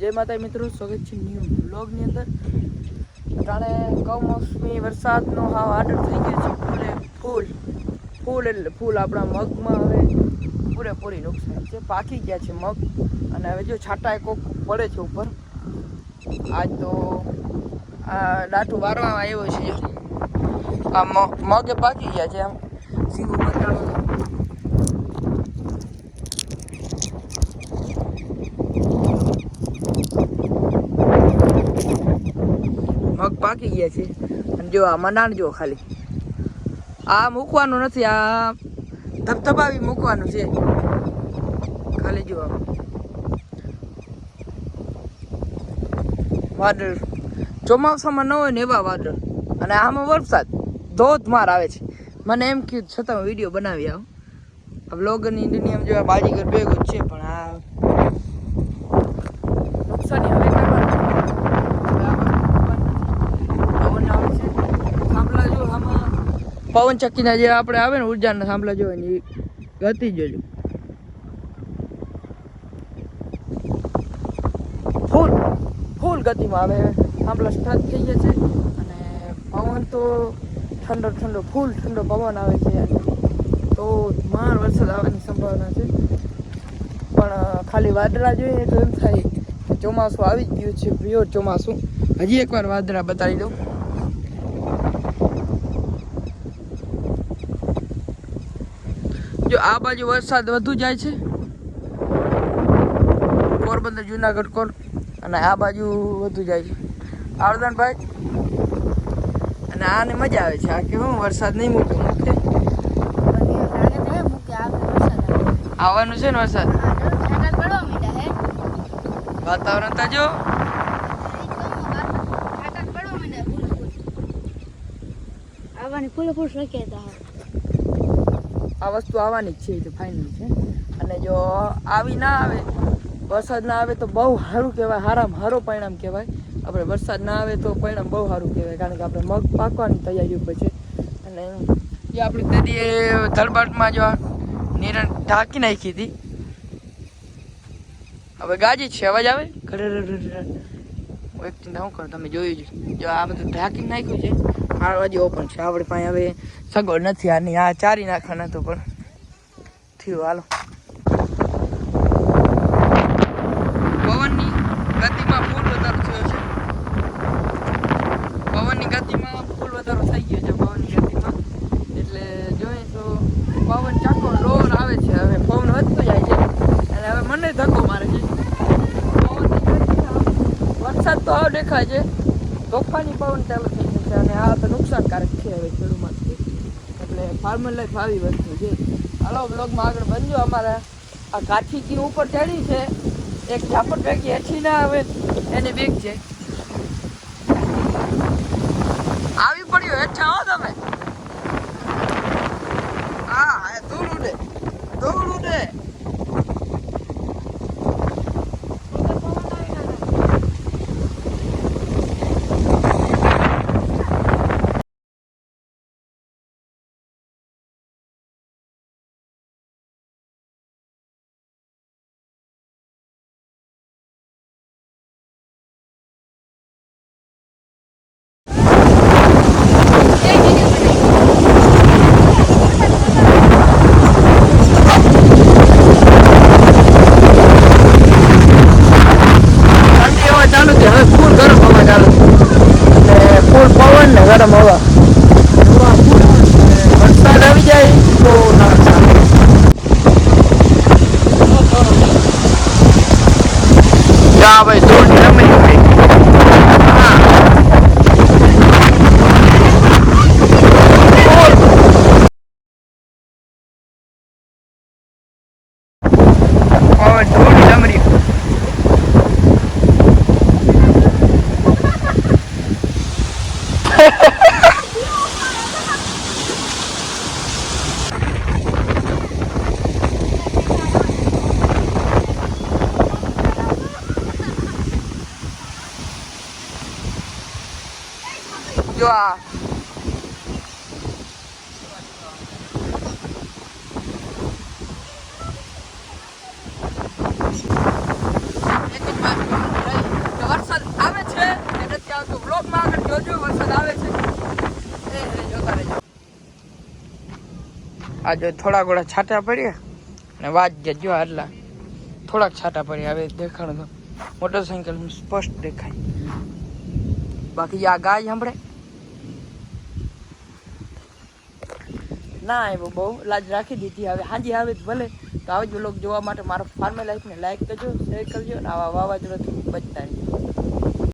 જય માતા મિત્રો, સ્વાગત છે ન્યૂ બ્લોગની અંદર. જાણે કમોસમી વરસાદનો હાવ આર્ડર થઈ ગયો છે અને ફૂલ ફૂલ એટલે ફૂલ આપણા મગમાં હવે પૂરેપૂરી નુકસાન છે, પાકી ગયા છે મગ. અને હવે જો છાંટા કોક પડે છે ઉપર. આજ તો આ ડાટું વારવામાં આવ્યો છે. આ મગ પાકી ગયા છે આમ. સીવું બતાવો મગ પાકી ગયા છે. અને જો આ મનાણ જો ખાલી. આ મૂકવાનું નથી, આ ધબધબાવી મૂકવાનું છે. ખાલી જો આમ. વાદળ. ચોમાસામાં ન હોય ને એવા વાદળ. અને આમાં વરસાદ. ધોધમાર આવે છે. મને એમ કીધું છતાં વીડિયો બનાવી આવું. આ બ્લોગરની દુનિયામાં જેવા બાજીગર ભેગો છે, પણ આ નુકસાની હવે કરવાની પવન આવે છે થાંભલા જો આમાં પવન ચક્કીના જે આપણે આવે ને ઉર્જાના થાંભલા જોઈએ એની ગતિ જોજો ફૂલ ફૂલ ગતિમાં આવે થાંભલા સ્ટાર્ટ થઈ ગયા છે. અને પવન તો ઠંડો ઠંડો, ફૂલ ઠંડો પવન આવે છે તો માર વરસાદ આવવાની સંભાવના છે. પણ ખાલી વાદળા જોઈએ તો એમ થાય ચોમાસું આવી જ ગયું છે. પ્યોર ચોમાસું. હજી એકવાર વાદળા બતાવી દઉં. જો આ બાજુ વરસાદ વધુ જાય છે. પોરબંદર, જુનાગઢ કોર અને આ બાજુ વધુ જાય છે. આવરદાનભાઈ? અને આને મજા આવે છે. આ કે હું વરસાદ નહીં મૂકે મૂકે. આવવાનું છે ને વરસાદ? વાતાવરણ તાજો? આવવાની ફૂલ શક્યતા આ વસ્તુ આવવાની જ છે એટલે ફાઇનલ છે. અને જો આવી ના આવે, વરસાદ ના આવે તો બહુ સારું કહેવાય, હારામ સારો પરિણામ કહેવાય. આપણે વરસાદ ના આવે તો પરિણામ બહુ સારું કહેવાય, કારણ કે આપણે મગ પાકવાની તૈયારી ઉપર છે. અને જે આપણે તેદી ધરબાટમાં જો નિરણ ઢાંકી નાખી હતી. હવે ગાજી છે, અવાજ આવે? એક ચિંતા શું કરો, તમે જોયું જ જો આ બધું ઢાંકી નાખ્યું છે આ હજી ઓપન છે. આપણે પાસે હવે સગવડ નથી, આની આ ચારી નાખવાના તો પણ થયું, હાલો પવનની ગતિમાં ફૂલ વધારો થયો છે પવનની ગતિમાં ફૂલ વધારો થઈ ગયો છે પવનની ગતિમાં એટલે જોઈએ તો પવન ચાકો લોર આવે છે હવે પવન વધતો જાય છે અને હવે મને ધક્કો મારે છે પવનની ગતિમાં વરસાદ તો આવ દેખાય છે. તોફાની પવન ચાલુ થઈ જશે અને આ તો નુકસાનકારક છે હવે ખેડૂત માટે એટલે ફાર્મર લાઈફ આવી વસ્તુ છે. હાલો બ્લોગમાં આગળ બનજો અમારા. આ કાઠીથી ઉપર ચડી છે. એક ઝાપટ ભેગી હેઠી ના આવે, એની બેગ છે. આવી પડ્યો હેઠા હો તમે. હા દૂર ઉડે દૂર ઉડે ઠંડી હવા ચાલુ છે હવે ફૂલ ગરમ હવા ચાલુ છે અને ફૂલ પવન ને ગરમ હવા વરસાદ આવી જાય તો ના ચાલે. જા વરસાદ આવે છે એ નથી વરસાદ આવે છે એ જોતા આજે થોડા ઘોડા છાટા પડ્યા અને વાત જો આટલા. થોડાક છાટા પડ્યા, હવે દેખાણ તો મોટરસાયકલ સ્પષ્ટ દેખાય. બાકી આ ગાય સાંભળે? ના એવું બહુ લાજ રાખી દીધી. હવે હાજી આવે ભલે. તો આવી જ બ્લોગ જોવા માટે મારા ફાર્મે લાઈફને લાઈક કરજો શેર કરજો અને આવા વાવાઝોડાથી બચતા